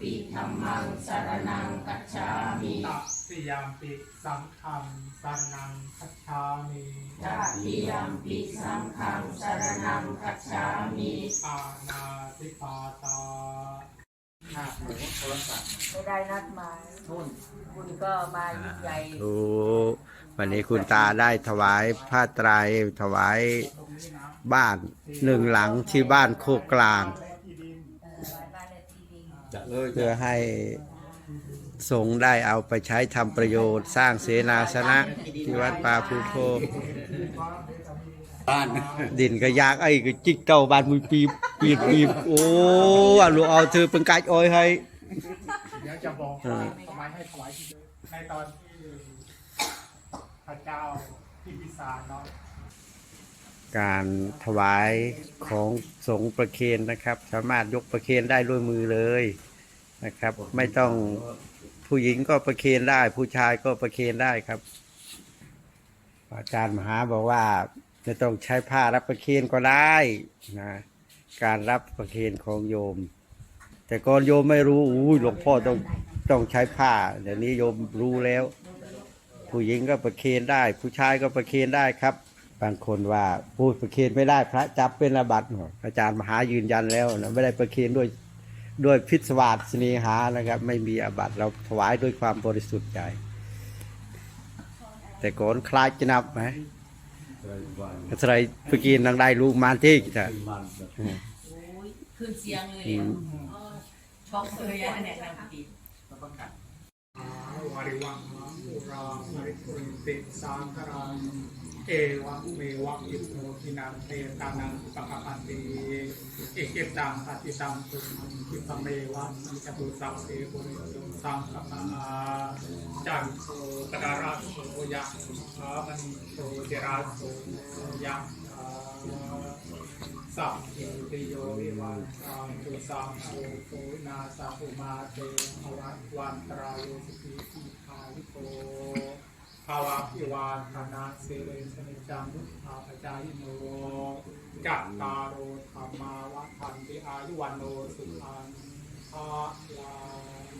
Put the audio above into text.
ปิธัมมังสรณังกัจฉามิตัติยามปิสังฆังสรนังคัจฉามิตติยัมปิสังฆังสรณังกัจฉามิปานาติปาตาภาพหมูโทรศัพท์ไม่ได้นัดหมายทุ่นคุณก็มายิ่งใหญ่ถูกวันนี้คุณตาได้ถวายผ้าไตรถวายบ้านหนึ่งหลังที่บ้านโคกกลาง ที่ดิน เอ่อบ้านเลข ที่ดินจะเลยเพื่อให้สงฆ์ได้เอาไปใช้ทำประโยชน์ สร้างเสนาสนะที่วัดป่าภูโพบ้านดินก็ยากไอ้ก็จิกเก่าบ้านมือปีบปีบปีบโอ้ว่าลูกเอาเธอเป็นกาจอ้อยให้เดี๋ยวจะบอกเออทำไมให้ถวายที่เดิมในตอนที่พระเจ้าพิมพิสารเนาะ การถวายของสงประเคนนะครับ สามารถยกประเคนได้ด้วยมือเลยนะครับ ไม่ต้องผู้หญิงก็ประเคนได้ ผู้ชายก็ประเคนได้ครับ อาจารย์มหาบอกว่าไม่ต้องใช้ผ้ารับประเคนก็ได้นะการรับประเคนของโยม แต่ก่อนโยมไม่รู้อุ้หลวงพ่อต้องต้องใช้ผ้าเดี๋ยวนี้โยมรู้แล้ว ผู้หญิงก็ประเคนได้ ผู้ชายก็ประเคนได้ครับ บางคนว่าพูดประเคนไม่ได้พระจับเป็นอาบัติอาจารย์มหายืนยันแล้วนะไม่ได้ประเคนด้วยด้วยพิศวาสเนหานะครับ ไม่มีอาบัติเราถวายด้วยความบริสุทธิ์ใจ แต่ก่อนคลายจะนับไหมกระไรประเคนนังได้ลูกมาที่จ้ะโอ้ยขึ้นเสียงเลยเนี่ยเออช็อกเลยอะเนี่ยนางกินอาวาริวังมังอุรามาริปุริติสางคารัง เอวังเมวังอิโมทินังเตตานังปะปะปันติเอเกตังปฏิตังตุมังคิปเมวังมิจตุสัพเพปุริสุสังกปะอาจันโทกดาราโสยะอามันโตเจราโสยะสัพพิติโยวิวันตังตุสังโฆโคนาสัพพุมาเตภวัตวันตรายโยสุขีทีคาลิโก ภาวะพิวานธนาเสเรสนิจังมุทาปจายโนจัตตารโรธรรมาวะทันติอายุวันโนสุขังภาลัง